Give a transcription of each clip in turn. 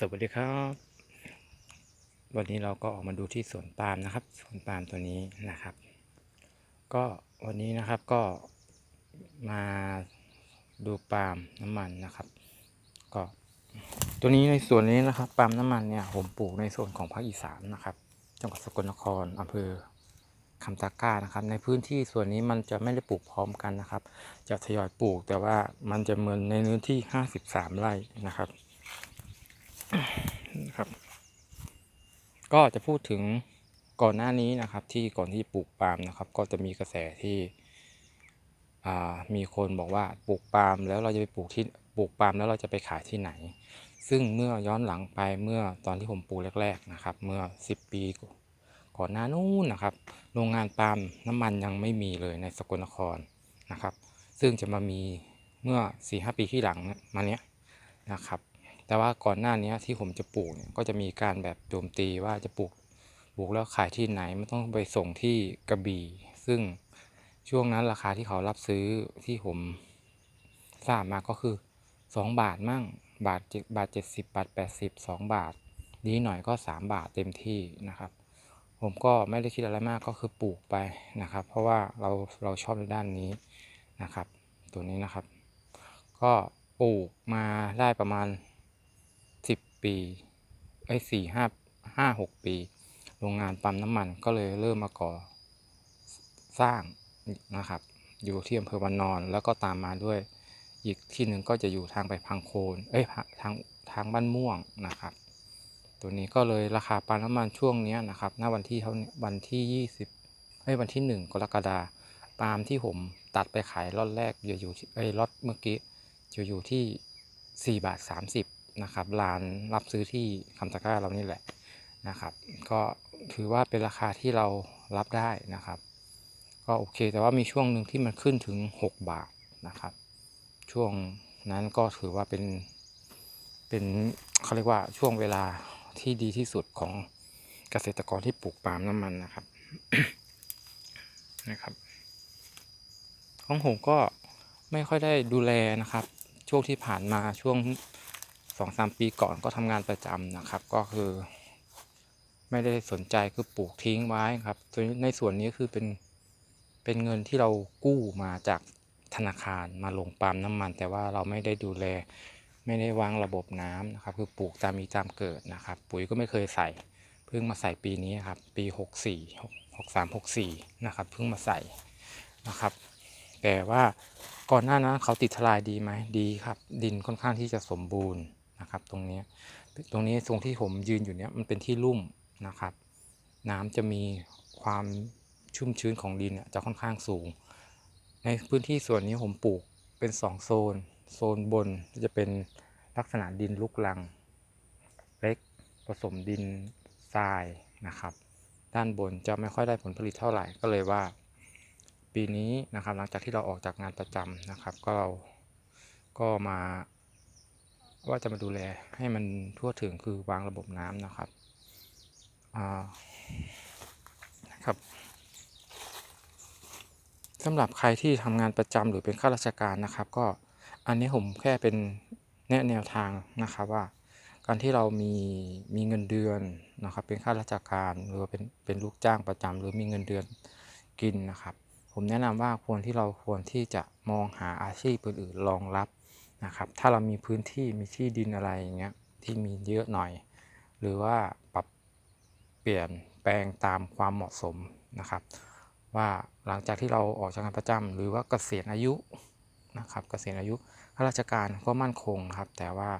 สวัสดีครับ วันนี้เราก็ออกมาดูที่สวนปาล์มนะครับ สวนปาล์มตัวนี้นะครับ ก็วันนี้นะครับก็มาดูปาล์มน้ำมันนะครับ ก็ตัวนี้ในส่วนนี้นะครับปาล์มน้ำมันเนี่ยผมปลูกในส่วนของภาคอีสานนะครับจังหวัดสกลนครอำเภอคำตะกร้านะครับ ในพื้นที่ส่วนนี้มันจะไม่ได้ปลูกพร้อมกันนะครับ จะทยอยปลูกแต่ว่ามันจะเหมือนในเนื้อที่ 53 ไร่นะครับ นะครับ ก็จะพูดถึงก่อนหน้านี้นะครับ ที่ก่อนที่ปลูกปาล์มนะครับ ก็จะมีกระแสที่มีคนบอกว่าปลูกปาล์มแล้วเราจะไปปลูกที่ปลูกปาล์มแล้วเราจะไปขายที่ไหน ซึ่งเมื่อย้อนหลังไปเมื่อตอนที่ผมปลูกแรก ๆนะครับ เมื่อ 10 ปีก่อนหน้านู้นนะครับ โรงงานปาล์มน้ำมันยังไม่มีเลยในสกลนครนะครับ ซึ่งจะมามีเมื่อ4-5ปีที่หลังมาเนี้ยนะครับ แต่ว่าก่อนหน้านี้ที่ผมจะปลูกเนี่ยก็จะมีการแบบโจมตีว่าจะปลูกปลูกแล้วขายที่ไหนไม่ต้องไปส่งที่กระบี่ ซึ่งช่วงนั้นราคาที่เขารับซื้อที่ผมทราบมาก็คือ 2 บาทมั่งบาทเจ็ดบาทเจ็ดสิบบาทแปดสิบสองบาท ดีหน่อยก็ 3 บาทเต็มที่นะครับ ผมก็ไม่ได้คิดอะไรมากก็คือปลูกไปนะครับ เพราะว่าเราเราชอบในด้านนี้นะครับ ตัวนี้นะครับ ก็ปลูกมาได้ประมาณ ปีไอ้สี่ห้าห้าหกปี โรงงานปั๊มน้ำมันก็เลยเริ่มมาก่อสร้างนะครับ อยู่ที่อำเภอวันนอนแล้วก็ตามมาด้วย อีกที่หนึ่งก็จะอยู่ทางไปพังโคนเอ้ยทางทางบ้านม่วงนะครับ ตัวนี้ก็เลยราคาปั๊มน้ำมันช่วงนี้นะครับณวันที่เท่าวันที่ 20เอ้ยวันที่ 1 กรกฎาปาล์มที่ผมตัดไปขายล็อตแรกอยู่อยู่ที่เอ้ล็อตเมื่อกี้จะอยู่ที่ 4 บาท 30 นะครับร้านรับซื้อที่คำตะกร้าเรานี่แหละนะครับ ก็ถือว่าเป็นราคาที่เรารับได้นะครับ ก็โอเค แต่ว่ามีช่วงหนึ่งที่มันขึ้นถึง 6 บาทนะครับ ช่วงนั้นก็ถือว่าเป็นเป็นเขาเรียกว่าช่วงเวลาที่ดีที่สุดของเกษตรกรที่ปลูกปาล์มน้ำมันนะครับนะครับของผมก็ไม่ค่อยได้ดูแลนะครับ ช่วงที่ผ่านมาช่วง สองสามปีก่อนก็ทำงานประจำนะครับ ก็คือ ไม่ได้สนใจคือปลูกทิ้งไว้ครับในส่วนนี้คือเป็นเป็นเงินที่เรากู้มาจากธนาคารมาลงปาล์มน้ำมัน แต่ว่าเราไม่ได้ดูแล ไม่ได้วางระบบน้ำนะครับ คือปลูกตามมีตามเกิดนะครับ ปุ๋ยก็ไม่เคยใส่เพิ่งมาใส่ปีนี้ครับ ปี 64 63 64นะครับเพิ่งมาใส่นะครับ แต่ว่าก่อนหน้านั้นเขาติดทลายดีไหมดีครับ ดินค่อนข้างที่จะสมบูรณ์ นะครับ ตรงนี้ตรงนี้ตรงที่ผมยืนอยู่เนี้ยมันเป็นที่ลุ่มนะครับ น้ำจะมีความชุ่มชื้นของดินเนี่ยจะค่อนข้างสูง ในพื้นที่ส่วนนี้ผมปลูกเป็น 2 โซน โซนบนจะเป็นลักษณะดินลุกลัง เล็กผสมดินทรายนะครับ ด้านบนจะไม่ค่อยได้ผลผลิตเท่าไหร่ก็เลยว่า ปีนี้นะครับหลังจากที่เราออกจากงานประจำนะครับ ก็เราก็มา ว่าจะมาดูแลให้มันทั่วถึงคือวางระบบน้ำนะครับอ่าครับสำหรับใครที่ทำงานประจำหรือเป็นข้าราชการนะครับ ก็อันนี้ผมแค่เป็นแนแนวทางนะครับว่า การที่เรามีมีเงินเดือนนะครับ เป็นข้าราชการหรือเป็นเป็นลูกจ้างประจำหรือมีเงินเดือนกินนะครับ ผมแนะนำว่าควรที่เราควรที่จะมองหาอาชีพอื่นๆรองรับ นะครับ ถ้าเรามีพื้นที่มีที่ดินอะไรอย่างเงี้ยที่มีเยอะหน่อย หรือว่าปรับเปลี่ยนแปลงตามความเหมาะสมนะครับ ว่าหลังจากที่เราออกจากงานประจำหรือว่าเกษียณอายุนะครับเกษียณอายุข้าราชการก็มั่นคงครับ แต่ว่า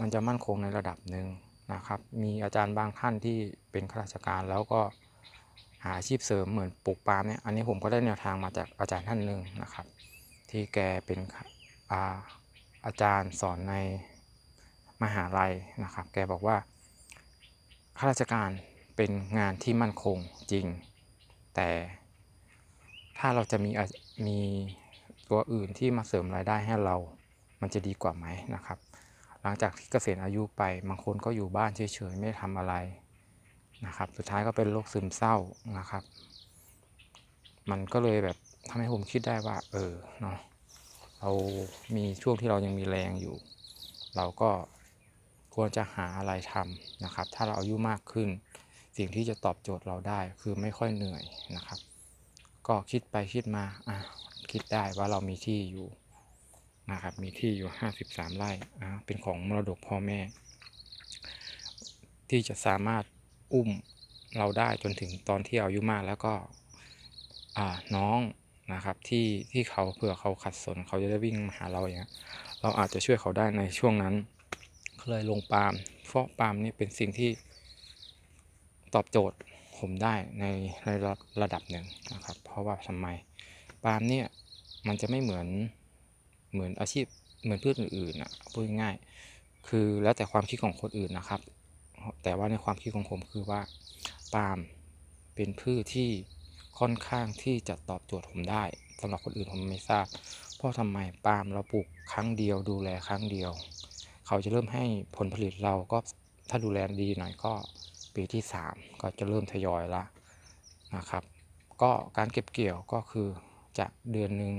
มันจะมั่นคงในระดับหนึ่งนะครับ มีอาจารย์บางท่านที่เป็นข้าราชการแล้วก็หาอาชีพเสริมเหมือนปลูกปาล์มเนี่ยอันนี้ผมก็ได้แนวทางมาจากอาจารย์ท่านหนึ่งนะครับ ที่แกเป็นอ่า อาจารย์สอนในมหาลัยนะครับ แกบอกว่าข้าราชการเป็นงานที่มั่นคงจริง แต่ถ้าเราจะมีอมีตัวอื่นที่มาเสริมรายได้ให้เรา มันจะดีกว่าไหมนะครับ หลังจากที่เกษียณอายุไปบางคนก็อยู่บ้านเฉยๆไม่ทำอะไรนะครับ สุดท้ายก็เป็นโรคซึมเศร้านะครับ มันก็เลยแบบทำให้ผมคิดได้ว่า เออเนาะ เรามีช่วงที่เรายังมีแรงอยู่ เราก็ควรจะหาอะไรทำนะครับ ถ้าเราอายุมากขึ้น สิ่งที่จะตอบโจทย์เราได้คือไม่ค่อยเหนื่อยนะครับ ก็คิดไปคิดมาอะคิดได้ว่าเรามีที่อยู่นะครับ มีที่อยู่ 53 ไร่อะเป็นของมรดกพ่อแม่ ที่จะสามารถอุ้มเราได้จนถึงตอนที่อายุมากแล้วก็อ่าน้อง นะครับที่ที่เขาเผื่อเขาขัดสนเขาจะได้วิ่งมาหาเราอย่างเงี้ยเราอาจจะช่วยเขาได้ในช่วงนั้นก็เลยลงปาล์มเพราะปาล์มนี่เป็นสิ่งที่ตอบโจทย์ผมได้ในในระระดับหนึ่งนะครับ เพราะว่าทำไมปาล์มเนี่ยมันจะไม่เหมือนเหมือนอาชีพเหมือนพืชอื่นๆอะพูดง่ายๆคือแล้วแต่ความคิดของคนอื่นนะครับ แต่ว่าในความคิดของผมคือว่าปาล์มเป็นพืชที่ ค่อนข้างที่จะตอบโจทย์ผมได้สำหรับคนอื่นผมไม่ทราบ เพราะทำไมปาล์มเราปลูกครั้งเดียวดูแลครั้งเดียว เขาจะเริ่มให้ผลผลิตเราก็ถ้าดูแลดีหน่อยก็ปีที่ 3 ก็จะเริ่มทยอยละนะครับ ก็การเก็บเกี่ยวก็คือจะเดือนหนึ่ง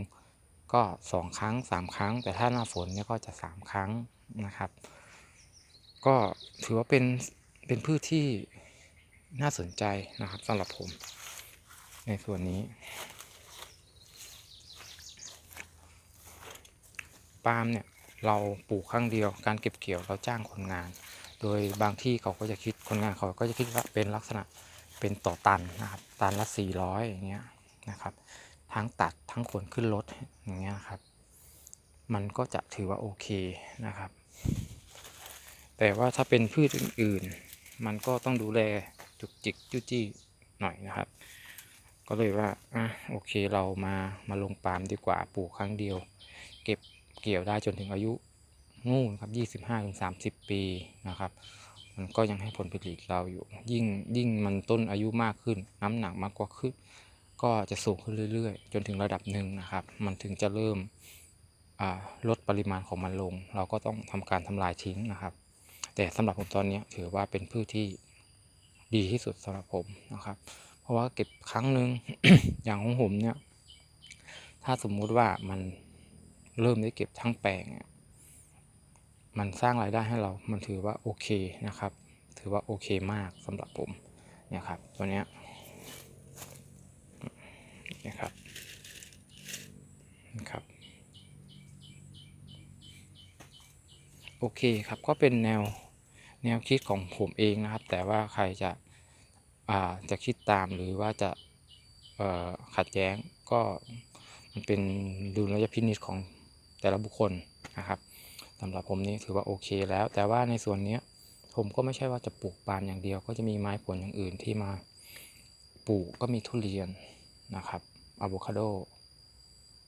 ก็ 2 ครั้ง 3 ครั้ง แต่ถ้าหน้าฝนเนี่ยก็จะ 3 ครั้งนะครับ ก็ถือว่าเป็นเป็นพืชที่น่าสนใจนะครับสำหรับผม ในส่วนนี้ปาล์มเนี่ยเราปลูกครั้งเดียวการเก็บเกี่ยวเราจ้างคนงาน โดยบางที่เขาก็จะคิดคนงานเขาก็จะคิดว่าเป็นลักษณะเป็นต่อตันนะครับตันละ 400อย่างเงี้ยนะครับ ทั้งตัดทั้งขนขึ้นรถอย่างเงี้ยครับ มันก็จะถือว่าโอเคนะครับ แต่ว่าถ้าเป็นพืชอื่นๆ มันก็ต้องดูแลจุกจิกจุจี้หน่อยนะครับ ก็เลยว่าอะโอเคเรามามาลงปาล์มดีกว่าปลูกครั้งเดียว เก็บเกี่ยวได้จนถึงอายุนู่นครับ 25-30 ปีนะครับ มันก็ยังให้ผลผลิตเราอยู่ ยิ่งยิ่งมันต้นอายุมากขึ้น น้ำหนักมากกว่าขึ้น ก็จะสูงขึ้นเรื่อยๆ จนถึงระดับหนึ่งนะครับ มันถึงจะเริ่มลดปริมาณของมันลง เราก็ต้องทำการทำลายทิ้งนะครับ แต่สำหรับผมตอนนี้ถือว่าเป็นพืชที่ดีที่สุดสำหรับผมนะครับ เพราะว่าเก็บครั้งหนึ่งอย่างของผมเนี่ย ถ้าสมมุติว่ามันเริ่มได้เก็บทั้งแปลงอะมันสร้างรายได้ให้เรา มันถือว่าโอเคนะครับ ถือว่าโอเคมากสำหรับผมเนี่ยครับ ตัวเนี้ยนะครับนะครับ โอเคครับ ก็เป็นแนวแนวคิดของผมเองนะครับ แต่ว่าใครจะ จะคิดตามหรือว่าจะขัดแย้งก็มันเป็นดุลยพินิจของแต่ละบุคคลนะครับสำหรับผมนี่ถือว่าโอเคแล้ว แต่ว่าในส่วนนี้ผมก็ไม่ใช่ว่าจะปลูกปาล์มอย่างเดียว ก็จะมีไม้ผลอย่างอื่นที่มาปลูกก็มีทุเรียนนะครับอะโวคาโด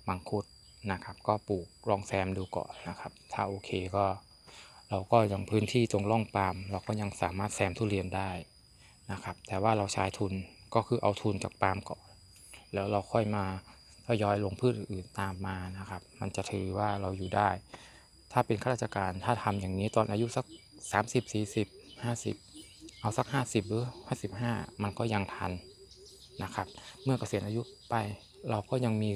มังคุดนะครับ ก็ปลูกลองแซมดูก่อนนะครับ ถ้าโอเคก็เราก็ยังพื้นที่ตรงร่องปาล์มเราก็ยังสามารถแซมทุเรียนได้ นะครับ แต่ว่าเราใช้ทุนก็คือเอาทุนจากปาล์มก่อน แล้วเราค่อยมาทยอยลงพืชอื่นตามมานะครับ มันจะถือว่าเราอยู่ได้ ถ้าเป็นข้าราชการถ้าทำอย่างนี้ตอนอายุสัก 30 40 50 เอาสัก 50 หรือ 55 มันก็ยังทันนะครับ เมื่อเกษียณอายุไปเราก็ยังมี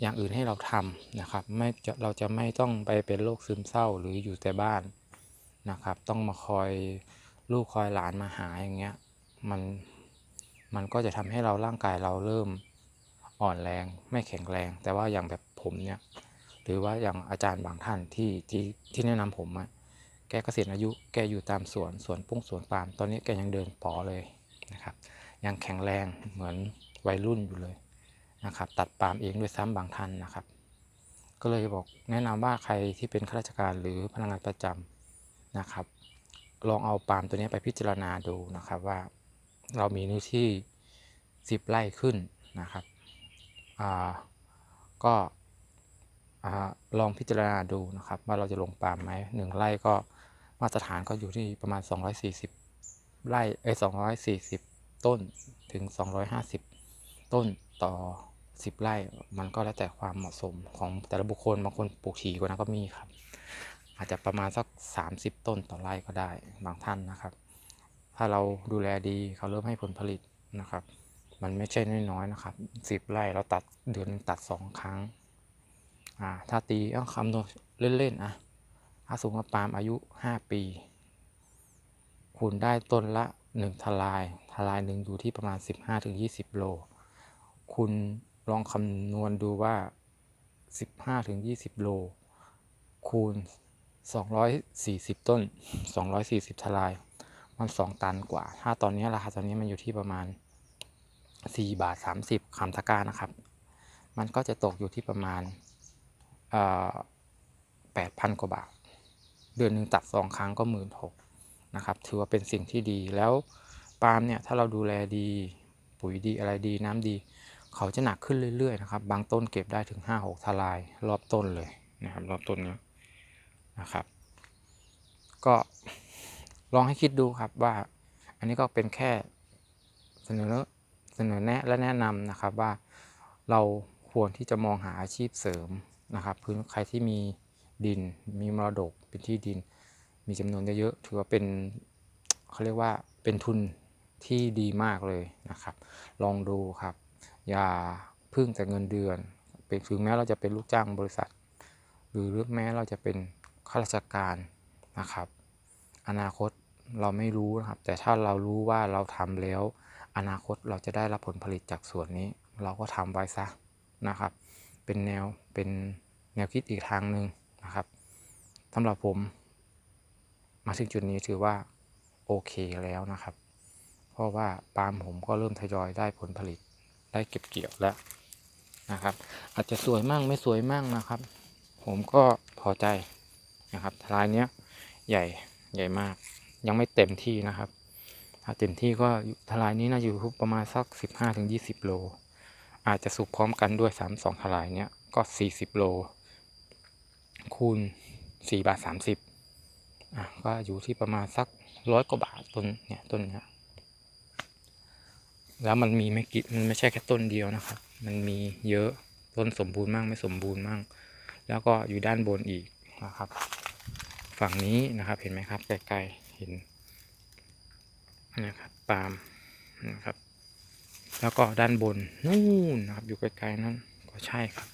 อย่างอื่นให้เราทำนะครับไม่เราจะไม่ต้องไปเป็นโรคซึมเศร้าหรืออยู่แต่บ้านนะครับ ต้องมาคอย ลูกคอยหลานมาหาอย่างเงี้ยมันมันก็จะทำให้เราร่างกายเราเริ่มอ่อนแรงไม่แข็งแรง แต่ว่าอย่างแบบผมเนี่ยหรือว่าอย่างอาจารย์บางท่านที่ที่ที่แนะนำผมอะแกเกษียณอายุแกอยู่ตามสวนสวนปุ้งสวนปาล์มตอนนี้แกยังเดินปอเลยนะครับ ยังแข็งแรงเหมือนวัยรุ่นอยู่เลยนะครับ ตัดปาล์มเองด้วยซ้ำบางท่านนะครับ ก็เลยบอกแนะนำว่าใครที่เป็นข้าราชการหรือพนักงานประจำนะครับ ลองเอาปาล์มตัวนี้ไปพิจารณาดูนะครับว่าเรามีเนื้อที่ 10 ไร่ขึ้นนะครับก็ลองพิจารณาดูนะครับ ว่าเราจะลงปาล์มไหมหนึ่งไร่ก็มาตรฐานก็อยู่ที่ประมาณ 240 ไร่เอ้ย240 ต้นถึง 250 ต้นต่อ 10 ไร่ มันก็แล้วแต่ความเหมาะสมของแต่ละบุคคลบางคนปลูกถี่กว่านั้นก็มีครับ อาจจะประมาณสัก 30 ต้นต่อไร่ก็ได้บางท่านนะครับ ถ้าเราดูแลดีเขาเริ่มให้ผลผลิตนะครับ มันไม่ใช่น้อยๆนะครับ 10 ไร่เราตัดเดือนตัด 2 ครั้งอ่าถ้าตีเอาคำนวณเล่นๆอะถ้าสมมาปาล์มอายุ 5 ปีคุณได้ต้นละ 1 ทลาย ทลายหนึ่งอยู่ที่ประมาณ 15-20 โล คุณลองคำนวณดูว่า 15-20 โล คูณ 240 ต้น 240ทลาย มัน 2 ตันกว่า ถ้าตอนนี้ราคาตอนนี้มันอยู่ที่ประมาณ 4 บาท 30คำตะกร้านะครับ มันก็จะตกอยู่ที่ประมาณแปดพันกว่าบาท เดือนหนึ่งตัดสองครั้งก็หมื่นหกนะครับ ถือว่าเป็นสิ่งที่ดี แล้วปาล์มเนี่ย ถ้าเราดูแลดี ปุ๋ยดีอะไรดี น้ำดี เขาจะหนักขึ้นเรื่อยๆนะครับ บางต้นเก็บได้ถึง 5-6ทลาย รอบต้นเลยนะครับ รอบต้นเนี้ย นะครับ ก็ลองให้คิดดูครับว่า อันนี้ก็เป็นแค่เสนอเสนอแนะและแนะนำนะครับว่าเราควรที่จะมองหาอาชีพเสริมนะครับ พื้นใครที่มีดิน มีมรดกเป็นที่ดิน มีจำนวนเยอะๆถือว่าเป็นเขาเรียกว่าเป็นทุนที่ดีมากเลยนะครับ ลองดูครับ อย่าพึ่งแต่เงินเดือนเป็นถึงแม้เราจะเป็นลูกจ้างบริษัท หรือแม้เราจะเป็น ข้าราชการนะครับ อนาคตเราไม่รู้นะครับ แต่ถ้าเรารู้ว่าเราทำแล้ว อนาคตเราจะได้รับผลผลิตจากส่วนนี้ เราก็ทำไว้ซะนะครับ เป็นแนวเป็นแนวคิดอีกทางหนึ่งนะครับสำหรับผม มาถึงจุดนี้ถือว่าโอเคแล้วนะครับ เพราะว่าปาล์มผมก็เริ่มทยอยได้ผลผลิตได้เก็บเกี่ยวแล้วนะครับ อาจจะสวยมั่งไม่สวยมั่งนะครับ ผมก็พอใจ นะครับทลายเนี้ยใหญ่ใหญ่มาก ยังไม่เต็มที่นะครับ ถ้าเต็มที่ก็ทลายนี้น่าอยู่ประมาณสัก 15-20 โล อาจจะสุกพร้อมกันด้วย 3-2ทลายเนี้ยก็ 40 โล คูณ 4 บาท 30อะก็อยู่ที่ประมาณสักร้อยกว่าบาทต้นเนี่ยต้นเนี้ยแล้วมันมีไม่กี่มันไม่ใช่แค่ต้นเดียวนะครับ มันมีเยอะต้นสมบูรณ์มั่งไม่สมบูรณ์มั่งแล้วก็อยู่ด้านบนอีกนะครับ ฝั่งนี้นะครับ เห็นไหมครับไกลๆเห็นนะครับปาล์มนะครับ แล้วก็ด้านบนนู่นนะครับ อยู่ไกลๆนั้นก็ใช่ครับ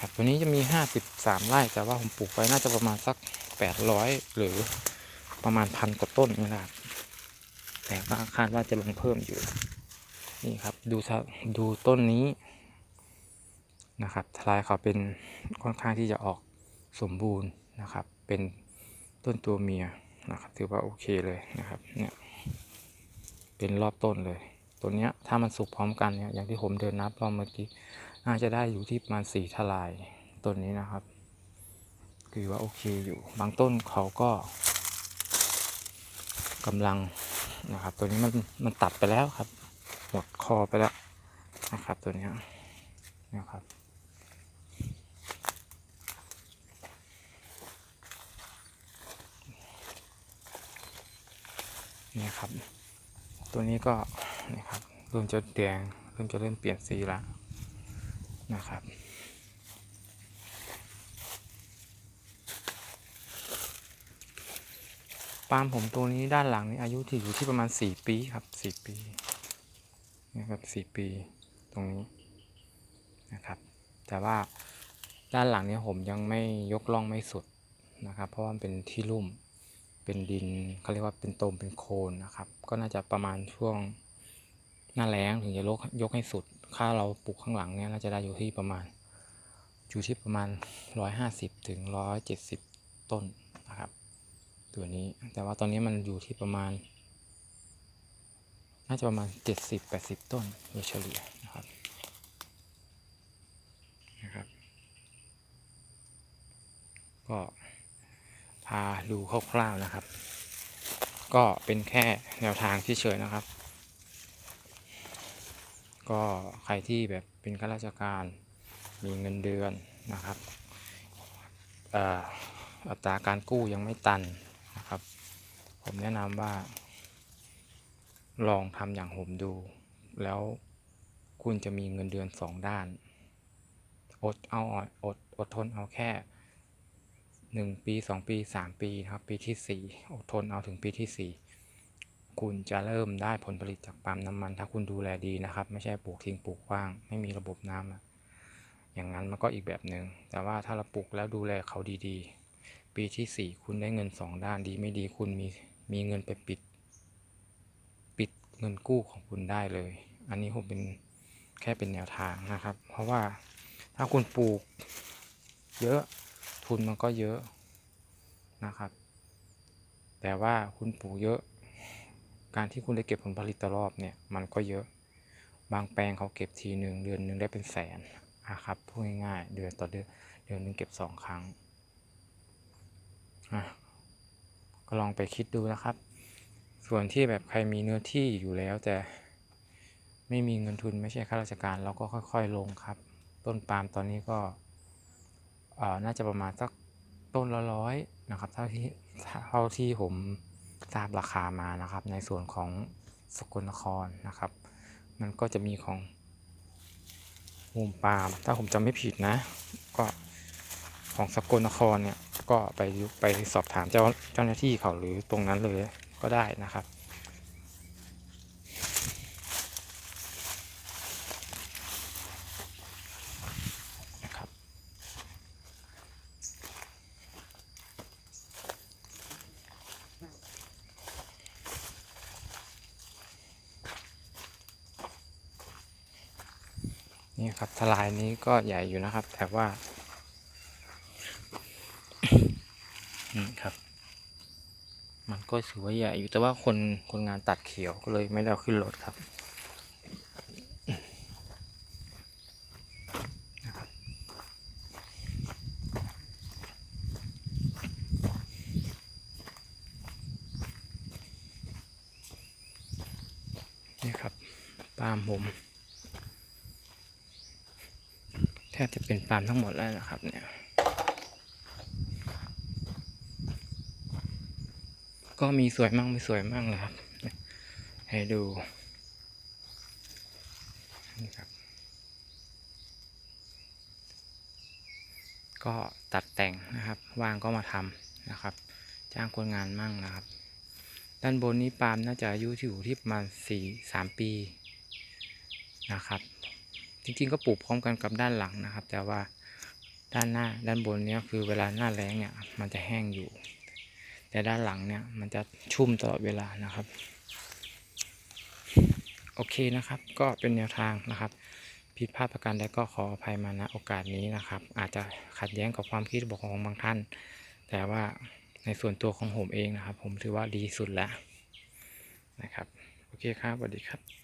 ครับตัวนี้จะมีห้าสิบสามไร่แต่ว่าผมปลูกไว้น่าจะประมาณสักแปดร้อยหรือประมาณพันกว่าต้นนี่แหละแต่ก็คาดว่าจะลงเพิ่มอยู่ นี่ครับ ดูดูต้นนี้นะครับทลายเขาเป็นค่อนข้างที่จะออกสมบูรณ์ นะครับ เป็นต้นตัวเมียนะครับ ถือว่าโอเคเลยนะครับ เนี่ยเป็นรอบต้นเลย ตัวเนี้ยถ้ามันสุกพร้อมกันเนี่ยอย่างที่ผมเดินนับรอบเมื่อกี้น่าจะได้อยู่ที่ประมาณสี่ทลายต้นนี้นะครับ คือว่าโอเคอยู่ บางต้นเขาก็กำลังนะครับ ตัวนี้มันมันตัดไปแล้วครับ หมดคอไปแล้วนะครับ ตัวนี้นะครับ นี่ครับ ตัวนี้ก็นี่ครับเริ่มจะแดงเริ่มจะเริ่มเปลี่ยนสีแล้วนะครับปาล์มผมตัวนี้ด้านหลังนี้อายุที่อยู่ที่ประมาณสี่ปีครับสี่ปีนะครับสี่ปีตรงนี้นะครับ แต่ว่าด้านหลังนี้ผมยังไม่ยกล่องไม่สุดนะครับ เพราะว่ามันเป็นที่ลุ่ม เป็นดินเขาเรียกว่าเป็นตมเป็นโคนนะครับ ก็น่าจะประมาณช่วงหน้าแล้งถึงจะยกยกให้สุด ค่าเราปลูกข้างหลังเนี้ยน่าจะได้อยู่ที่ประมาณอยู่ที่ประมาณร้อยห้าสิบถึงร้อยเจ็ดสิบต้นนะครับ ตัวนี้แต่ว่าตอนนี้มันอยู่ที่ประมาณ น่าจะประมาณเจ็ดสิบแปดสิบต้นโดยเฉลี่ยนะครับนะครับ ก็ พาดูคร่าวๆนะครับ ก็เป็นแค่แนวทางที่เฉยนะครับ ก็ใครที่แบบเป็นข้าราชการมีเงินเดือนนะครับอัตราการกู้ยังไม่ตันนะครับ ผมแนะนำว่า ลองทำอย่างผมดู แล้วคุณจะมีเงินเดือนสองด้าน อดเอาอดอดทนเอาแค่ หนึ่งปีสองปีสามปีครับปีที่สี่อดทนเอาถึงปีที่สี่คุณจะเริ่มได้ผลผลิตจากปาล์มน้ำมัน ถ้าคุณดูแลดีนะครับ ไม่ใช่ปลูกทิ้งปลูกว่าง ไม่มีระบบน้ำอย่างนั้นมันก็อีกแบบหนึ่งแต่ว่าถ้าเราปลูกแล้วดูแลเขาดีๆ ปีที่สี่คุณได้เงินสองด้านดีไม่ดีคุณมีมีเงินไปปิด ปิดเงินกู้ของคุณได้เลย อันนี้ผมเป็นแค่เป็นแนวทางนะครับ เพราะว่าถ้าคุณปลูกเยอะ ทุนมันก็เยอะนะครับ แต่ว่าคุณปลูกเยอะ การที่คุณได้เก็บผลผลิตต่อรอบเนี่ยมันก็เยอะ บางแปลงเขาเก็บทีหนึ่งเดือนหนึ่งได้เป็นแสนนะครับพูดง่ายๆเดือนต่อเดือนเดือนหนึ่งเก็บสองครั้งก็ลองไปคิดดูนะครับ ส่วนที่แบบใครมีเนื้อที่อยู่แล้วแต่ไม่มีเงินทุนไม่ใช่ข้าราชการเราก็ค่อย ๆ ลงครับ ต้นปาล์มตอนนี้ก็ น่าจะประมาณสักต้นละร้อยนะครับเท่าที่เท่าที่ผมทราบราคามานะครับ ในส่วนของสกลนครนะครับ มันก็จะมีของมูมปาล์มถ้าผมจำไม่ผิดนะ ก็ของสกลนครเนี่ยก็ไปไปสอบถามเจ้าเจ้าหน้าที่เขาหรือตรงนั้นเลยก็ได้นะครับ นี่ครับทลายนี้ก็ใหญ่อยู่นะครับ แต่ว่านี่ครับ มันก็ถือว่าใหญ่อยู่แต่ว่าคนคนงานตัดเขียวก็เลยไม่ได้เอาขึ้นรถครับนี่ครับปามผม แทบจะเป็นปาล์มทั้งหมดแล้วนะครับ เนี่ย ก็มีสวยมั่งไม่สวยมั่งนะครับ ให้ดูนี่ครับ ก็ตัดแต่งนะครับ วางก็มาทำนะครับ จ้างคนงานมั่งนะครับ ด้านบนนี้ปาล์มน่าจะอายุที่อยู่ที่ประมาณสี่สามปีนะครับ จริงๆก็ปลูกพร้อมกันกับด้านหลังนะครับ แต่ว่าด้านหน้าด้านบนเนี้ยคือเวลาหน้าแล้งเนี่ยมันจะแห้งอยู่ แต่ด้านหลังเนี่ยมันจะชุ่มตลอดเวลานะครับ โอเคนะครับ ก็เป็นแนวทางนะครับ ผิดพลาดประการใดก็ขออภัยมาณโอกาสนี้นะครับ อาจจะขัดแย้งกับความคิดของบางท่าน แต่ว่าในส่วนตัวของผมเองนะครับ ผมถือว่าดีสุดแล้วนะครับ โอเคครับสวัสดีครับ